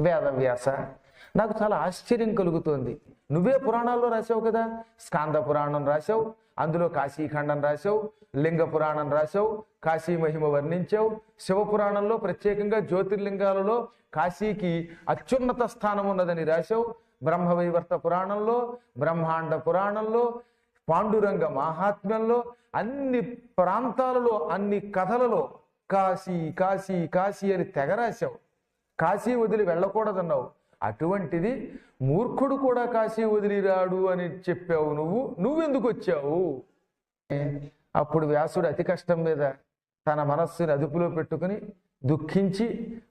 వేదవ్యాస నాకు చాలా ఆశ్చర్యం కలుగుతోంది. నువ్వే పురాణాల్లో రాసావు కదా? స్కాంద పురాణం రాసావు అందులో కాశీఖండం రాసావు లింగ పురాణం రాసావు కాశీ మహిమ వర్ణించావు. శివపురాణంలో ప్రత్యేకంగా జ్యోతిర్లింగాలలో కాశీకి అత్యున్నత స్థానం ఉన్నదని రాశావు. బ్రహ్మవైవర్త పురాణంలో బ్రహ్మాండ పురాణంలో పాండురంగ మహాత్మ్యంలో అన్ని ప్రాంతాలలో అన్ని కథలలో కాశీ కాశీ కాశీ అని తెగ రాశావు. కాశీ వదిలి వెళ్ళకూడదన్నావు. అటువంటిది మూర్ఖుడు కూడా కాశీ వదిలిరాడు అని చెప్పావు నువ్వు. నువ్వెందుకు వచ్చావు? అప్పుడు వ్యాసుడు అతి కష్టం మీద తన మనస్సుని అదుపులో పెట్టుకుని దుఃఖించి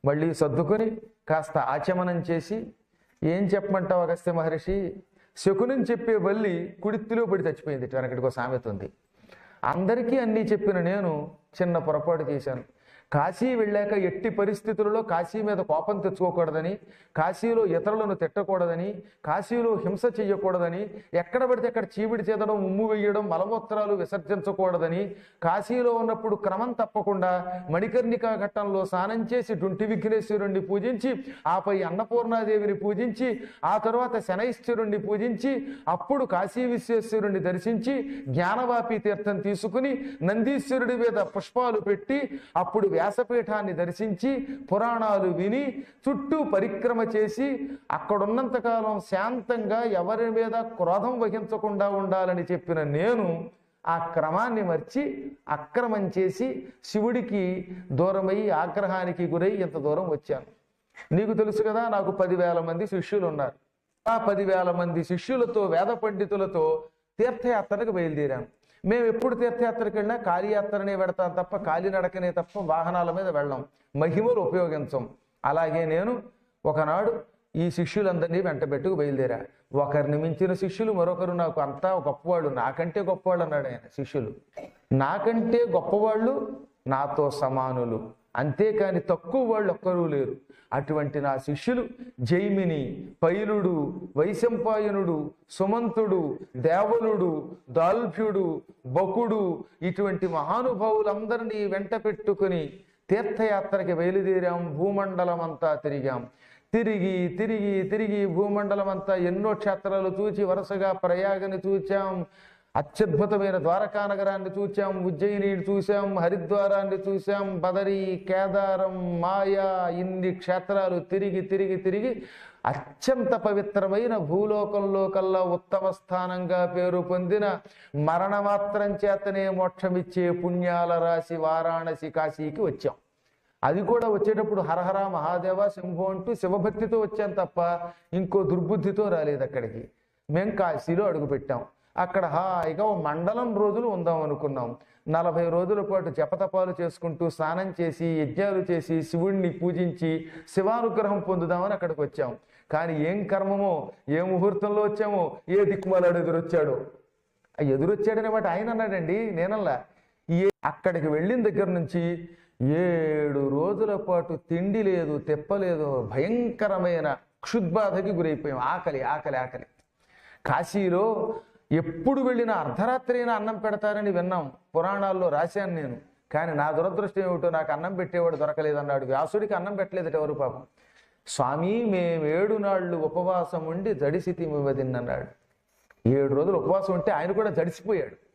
మళ్ళీ సర్దుకొని కాస్త ఆచమనం చేసి ఏం చెప్పమంటావు అగస్త్య మహర్షి? శకునం చెప్పే బల్లి కుడిత్తిలో పడి చచ్చిపోయింది వెనకటికో సామెత ఉంది. అందరికీ అన్నీ చెప్పిన నేను చిన్న పొరపాటు చేశాను. కాశీ వెళ్ళాక ఎట్టి పరిస్థితులలో కాశీ మీద కోపం తెచ్చుకోకూడదని కాశీలో ఇతరులను తిట్టకూడదని కాశీలో హింస చెయ్యకూడదని ఎక్కడ పడితే అక్కడ చీవిడి చేదడం ఉమ్ము వేయడం మలమూత్రాలు విసర్జించకూడదని కాశీలో ఉన్నప్పుడు క్రమం తప్పకుండా మణికర్ణికా ఘట్టంలో స్నానం చేసి డుంటి విఘ్నేశ్వరుణ్ణి పూజించి ఆపై అన్నపూర్ణాదేవిని పూజించి ఆ తర్వాత శనైశ్వరుణ్ణి పూజించి అప్పుడు కాశీ విశ్వేశ్వరుణ్ణి దర్శించి జ్ఞానవాపి తీర్థం తీసుకుని నందీశ్వరుడి మీద పుష్పాలు పెట్టి అప్పుడు వ్యాసపీఠాన్ని దర్శించి పురాణాలు విని చుట్టూ పరిక్రమ చేసి అక్కడున్నంతకాలం శాంతంగా ఎవరి మీద క్రోధం వహించకుండా ఉండాలని చెప్పిన నేను ఆ క్రమాన్ని మర్చి అక్రమం చేసి శివుడికి దూరమై ఆగ్రహానికి గురై ఇంత దూరం వచ్చాను. నీకు తెలుసు కదా నాకు పదివేల మంది శిష్యులు ఉన్నారు ఆ పదివేల మంది శిష్యులతో వేద పండితులతో తీర్థయాత్రకు బయలుదేరాను. మేము ఎప్పుడు తీర్థయాత్రకి వెళ్ళినా కాళీయాత్రనే పెడతాం తప్ప కాలినడకనే తప్ప వాహనాల మీద వెళ్ళం. మహిమలు ఉపయోగించం. అలాగే నేను ఒకనాడు ఈ శిష్యులందరినీ వెంటబెట్టుకు బయలుదేరా. ఒకరిని మించిన శిష్యులు మరొకరు నాకు అంతా గొప్పవాళ్ళు. నాకంటే గొప్పవాళ్ళు అన్నాడు ఆయన శిష్యులు. నాకంటే గొప్పవాళ్ళు నాతో సమానులు. అంతేకాని తక్కువ వాళ్ళు ఒక్కరూ లేరు. అటువంటి నా శిష్యులు జైమిని పైలుడు వైశంపాయనుడు సుమంతుడు దేవలుడు దాల్భ్యుడు బకుడు ఇటువంటి మహానుభావులందరినీ వెంట పెట్టుకుని తీర్థయాత్రకి బయలుదేరాం. భూమండలం అంతా తిరిగాం. తిరిగి తిరిగి తిరిగి భూమండలం అంతా ఎన్నో క్షేత్రాలు చూచి వరుసగా ప్రయాగని చూచాం. అత్యద్భుతమైన ద్వారకా నగరాన్ని చూచాం ఉజ్జయినిని చూసాం హరిద్వారాన్ని చూసాం బదరి కేదారం మాయా ఇన్ని క్షేత్రాలు తిరిగి తిరిగి తిరిగి అత్యంత పవిత్రమైన భూలోకంలో కల్లా ఉత్తమ స్థానంగా పేరు పొందిన మరణమాత్రం చేతనే మోక్షమిచ్చే పుణ్యాల రాశి వారాణసి కాశీకి వచ్చాం. అది కూడా వచ్చేటప్పుడు హరహర మహాదేవ శంభు అంటూ శివభక్తితో వచ్చాం తప్ప ఇంకో దుర్బుద్ధితో రాలేదు అక్కడికి. మేము కాశీలో అడుగుపెట్టాం. అక్కడ హాయిగా ఓ మండలం రోజులు ఉందాం అనుకున్నాం. నలభై రోజుల పాటు జపతపాలు చేసుకుంటూ స్నానం చేసి యజ్ఞాలు చేసి శివుణ్ణి పూజించి శివానుగ్రహం పొందుదామని అక్కడికి వచ్చాం. కానీ ఏం కర్మమో ఏ ముహూర్తంలో వచ్చామో ఏ దిక్కుమాలాడు ఎదురొచ్చాడో. ఆ ఎదురొచ్చాడనే మాట ఆయన అన్నాడండి నేనల్లా. ఏ అక్కడికి వెళ్ళిన దగ్గర నుంచి ఏడు రోజుల పాటు తిండి లేదు తెప్పలేదు భయంకరమైన క్షుద్బాధకి గురైపోయాం. ఆకలి ఆకలి ఆకలి. కాశీలో ఎప్పుడు వెళ్ళినా అర్ధరాత్రి అయినా అన్నం పెడతారని విన్నాం. పురాణాల్లో రాశాను నేను. కానీ నా దురదృష్టం ఏమిటో నాకు అన్నం పెట్టేవాడు దొరకలేదన్నాడు. వ్యాసుడికి అన్నం పెట్టలేదట ఎవరు పాపం? స్వామి మేము ఏడు నాళ్ళు ఉపవాసం ఉండి దడిసి తిమ్మదిన్నన్నాడు ఏడు రోజులు ఉపవాసం ఉంటే ఆయన కూడా జడిసిపోయాడు.